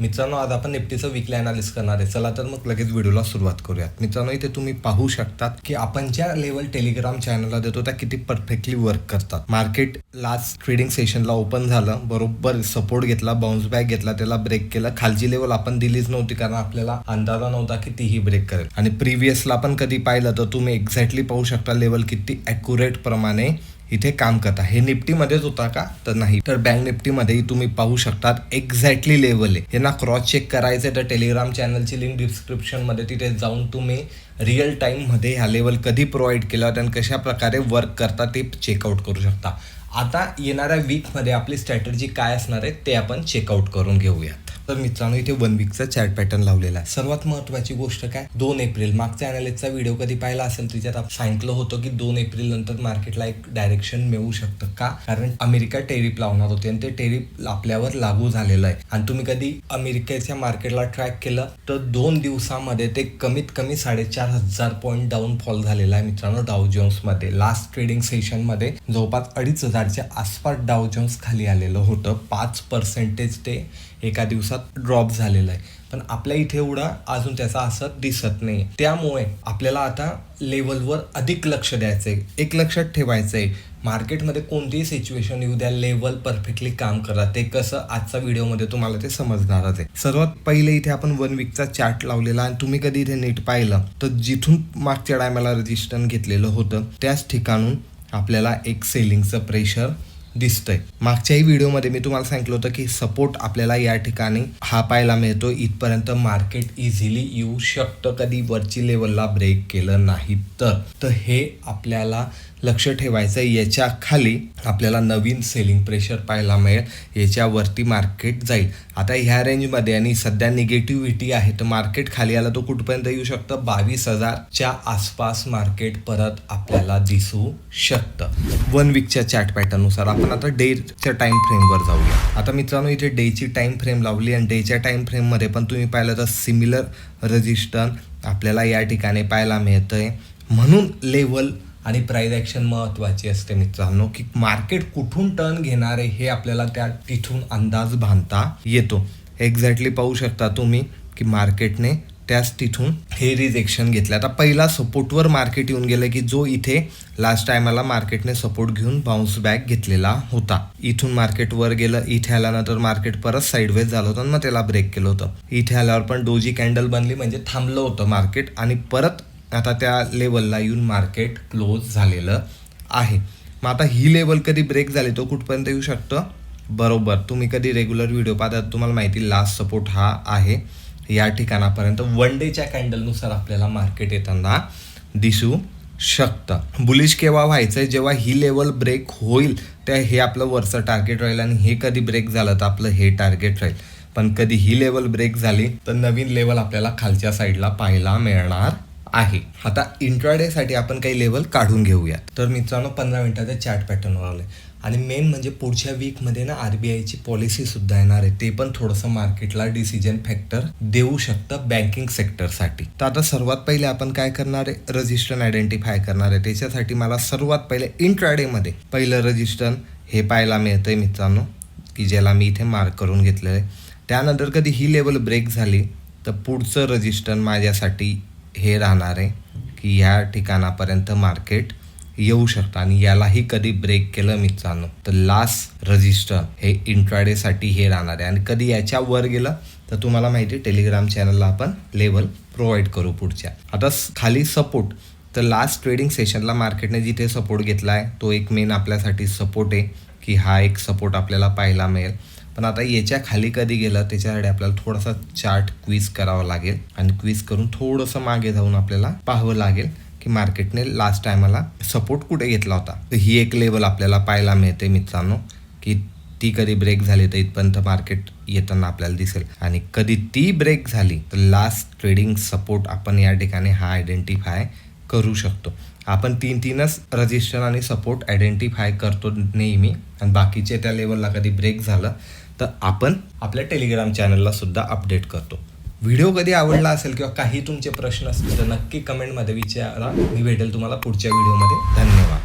मित्रांनो आज आपण निफ्टीचं विकली अनालिस करणार आहे. चला तर मग लगेच व्हिडिओला सुरुवात करूयात. मित्रांनो इथे तुम्ही पाहू शकतात की आपण ज्या लेवल टेलिग्राम चॅनलला देतो त्या किती परफेक्टली वर्क करतात. मार्केट लास्ट ट्रेडिंग सेशनला ओपन झालं बरोबर सपोर्ट घेतला बाउन्स बॅक घेतला त्याला ब्रेक केला. खालची लेवल आपण दिलीच नव्हती कारण आपल्याला अंदाजा नव्हता की तीही ब्रेक करेल. आणि प्रिव्हियसला पण कधी पाहिलं तर तुम्ही एक्झॅक्टली पाहू शकता लेवल किती अॅक्युरेट प्रमाणे इथे काम करता हे निफ्टीमध्येच होता का? तर नाही. तर बँक निफ्टीमध्येही तुम्ही पाहू शकतात एक्झॅक्टली लेवल आहे. यांना क्रॉस चेक करायचं तर टेलिग्राम चॅनलची लिंक डिस्क्रिप्शनमध्ये तिथे जाऊन तुम्ही रिअल टाईममध्ये ह्या लेवल कधी प्रोव्हाइड केल्या आणि कशा प्रकारे वर्क करता ते चेकआउट करू शकता. आता येणाऱ्या वीकमध्ये आपली स्ट्रॅटर्जी काय असणार आहे ते आपण चेकआउट करून घेऊयात. तर मित्रांनो इथे वन वीकचा चॅट पॅटर्न लावलेला आहे. सर्वात महत्वाची गोष्ट काय? दोन एप्रिल. मागच्या अनालिस्टचा व्हिडिओ कधी पाहिला असेल त्याच्यात आपण सांगितलं होतं की दोन एप्रिल नंतर मार्केटला एक डायरेक्शन मिळू शकतं. का? कारण अमेरिका टेरिफ लावणार होते आणि ते टेरिफ आपल्यावर लागू झालेलं आहे. आणि तुम्ही कधी अमेरिकेच्या मार्केटला ट्रॅक केलं तर दोन दिवसामध्ये ते कमीत कमी साडेचार हजार पॉईंट डाऊन फॉल झालेला आहे मित्रांनो डाव जोन्समध्ये लास्ट ट्रेडिंग सेशनमध्ये जवळपास अडीच हजारच्या आसपास डाव जोन्स खाली आलेलं होतं. पाच पर्सेंटेज ते एका दिवसात ड्रॉप झालेला आहे. पण आपल्या इथे एवढा अजून त्याचा असर दिसत नाही त्यामुळे आपल्याला आता लेवलवर अधिक लक्ष द्यायचंय. एक लक्षात ठेवायचंय मार्केटमध्ये कोणतीही सिच्युएशन येऊ द्या लेवल परफेक्टली काम करा. ते कसं आजच्या व्हिडिओमध्ये तुम्हाला ते समजणारच आहे. सर्वात पहिले इथे आपण वन वीकचा चार्ट लावलेला आणि तुम्ही कधी इथे नीट पाहिलं तर जिथून मागच्या टायमाला रजिस्टर घेतलेलं होतं त्याच ठिकाणून आपल्याला एक सेलिंगचं प्रेशर दिसतंय. मागच्याही व्हिडिओमध्ये मी तुम्हाला सांगितलं होतं की सपोर्ट आपल्याला या ठिकाणी हा पाहायला मिळतो इथपर्यंत मार्केट इझिली येऊ शकतं. कधी वरची लेवलला ब्रेक केलं नाही तर. तर हे आपल्याला लक्ष ठेवायचं याच्या खाली आपल्याला नवीन सेलिंग प्रेशर पाहायला मिळेल. याच्यावरती मार्केट जाईल. आता ह्या रेंजमध्ये आणि सध्या निगेटिव्हिटी आहे तर मार्केट खाली आला तो कुठपर्यंत येऊ शकतं? बावीस हजारच्या आसपास मार्केट परत आपल्याला दिसू शकतं. वन वीकच्या चॅट पॅटर्ननुसार आपण आता डेच्या टाईम फ्रेमवर जाऊया. आता मित्रांनो इथे डेची टाईम फ्रेम लावली आणि डेच्या टाईम फ्रेममध्ये पण तुम्ही पाहिलं तर सिमिलर रजिस्टर आपल्याला या ठिकाणी पाहायला मिळतंय. म्हणून लेवल आणि प्राईज ॲक्शन महत्त्वाची असते मित्रांनो की मार्केट कुठून टर्न घेणार आहे हे आपल्याला त्या तिथून अंदाज बांधता येतो. एक्झॅक्टली पाहू शकता तुम्ही की मार्केटने त्याच तिथून हे रिजेक्शन घेतलं. आता पहिला सपोर्टवर मार्केट येऊन गेलं की जो इथे लास्ट टायमाला मार्केटने सपोर्ट घेऊन बाउन्स बॅक घेतलेला होता. इथून मार्केट वर गेलं इथे आल्यानंतर मार्केट परत साईडवेज झालं होतं आणि मग त्याला ब्रेक केलं होतं. इथे आल्यावर पण डोजी कॅन्डल बनली म्हणजे थांबलं होतं मार्केट आणि परत आता त्या लेवलला येऊन मार्केट क्लोज झालेलं आहे. मग आता ही लेवल कधी ब्रेक झाली तो कुठपर्यंत येऊ शकतं? बरोबर. तुम्ही कधी रेग्युलर व्हिडिओ पाहता तुम्हाला माहिती लास्ट सपोर्ट हा आहे. या ठिकाणापर्यंत वन डेच्या कॅन्डलनुसार आपल्याला मार्केट येताना दिसू शकतं. बुलिश केव्हा व्हायचं आहे जेव्हा ही लेवल ब्रेक होईल त्या हे आपलं वरचं टार्गेट राहील आणि हे कधी ब्रेक झालं तर आपलं हे टार्गेट राहील. पण कधी ही लेवल ब्रेक झाली तर नवीन लेवल आपल्याला खालच्या साईडला पाहायला मिळणार आहे. आता इंट्राडेसाठी आपण काही लेवल काढून घेऊया. तर मित्रांनो पंधरा मिनिटाचा चार्ट पॅटर्नवर आले आणि मेन म्हणजे पुढच्या वीकमध्ये ना आर बी आयची पॉलिसीसुद्धा येणार आहे. ते पण थोडंसं मार्केटला डिसिजन फॅक्टर देऊ शकतं बँकिंग सेक्टरसाठी तर आता सर्वात पहिले आपण काय करणार आहे? रजिस्टर आयडेंटिफाय करणार आहे. त्याच्यासाठी मला सर्वात पहिले इंट्राडेमध्ये पहिलं रजिस्टर हे पाहायला मिळतंय मित्रांनो की ज्याला मी इथे मार्क करून घेतलेलं आहे त्यानंतर कधी ही लेवल ब्रेक झाली तर पुढचं रजिस्टर माझ्यासाठी हे राहणार आहे की ह्या ठिकाणापर्यंत मार्केट येऊ शकतं आणि यालाही कधी ब्रेक केलं मित्रांनो? तर लास्ट रजिस्टर हे इंट्राडेसाठी हे राहणार आहे. आणि कधी याच्या वर गेलं तर तुम्हाला माहिती आहे टेलिग्राम चॅनलला आपण लेवल प्रोव्हाइड करू पुढच्या. आता स- खाली सपोर्ट तर लास्ट ट्रेडिंग सेशनला मार्केटने जिथे सपोर्ट घेतला आहे तो एक मेन आपल्यासाठी सपोर्ट आहे की हा एक सपोर्ट आपल्याला पाहायला मिळेल. पण आता याच्या खाली कधी गेलं त्याच्यासाठी आपल्याला थोडासा चार्ट क्विज करावा लागेल. आणि क्विज करून थोडंसं मागे जाऊन आपल्याला पाहावं लागेल की मार्केटने लास्ट टायमाला सपोर्ट कुठे घेतला होता. तर ही एक लेवल आपल्याला पाहायला मिळते मित्रांनो की ती कधी ब्रेक झाली तर इथपर्यंत मार्केट येताना आपल्याला दिसेल. आणि कधी ती ब्रेक झाली तर लास्ट ट्रेडिंग सपोर्ट आपण या ठिकाणी हा आयडेंटिफाय करू शकतो. आपण तीन तीनच रजिस्टर आणि सपोर्ट आयडेंटिफाय करतो नेहमी. आणि बाकीचे त्या लेवलला कधी ब्रेक झालं तर आपण आपल्या टेलिग्राम चॅनलला सुद्धा अपडेट करतो. व्हिडिओ कधी आवडला असेल किंवा काही तुमचे प्रश्न असतील तर नक्की कमेंटमध्ये विचारा. मी भेटेल तुम्हाला पुढच्या व्हिडिओमध्ये धन्यवाद.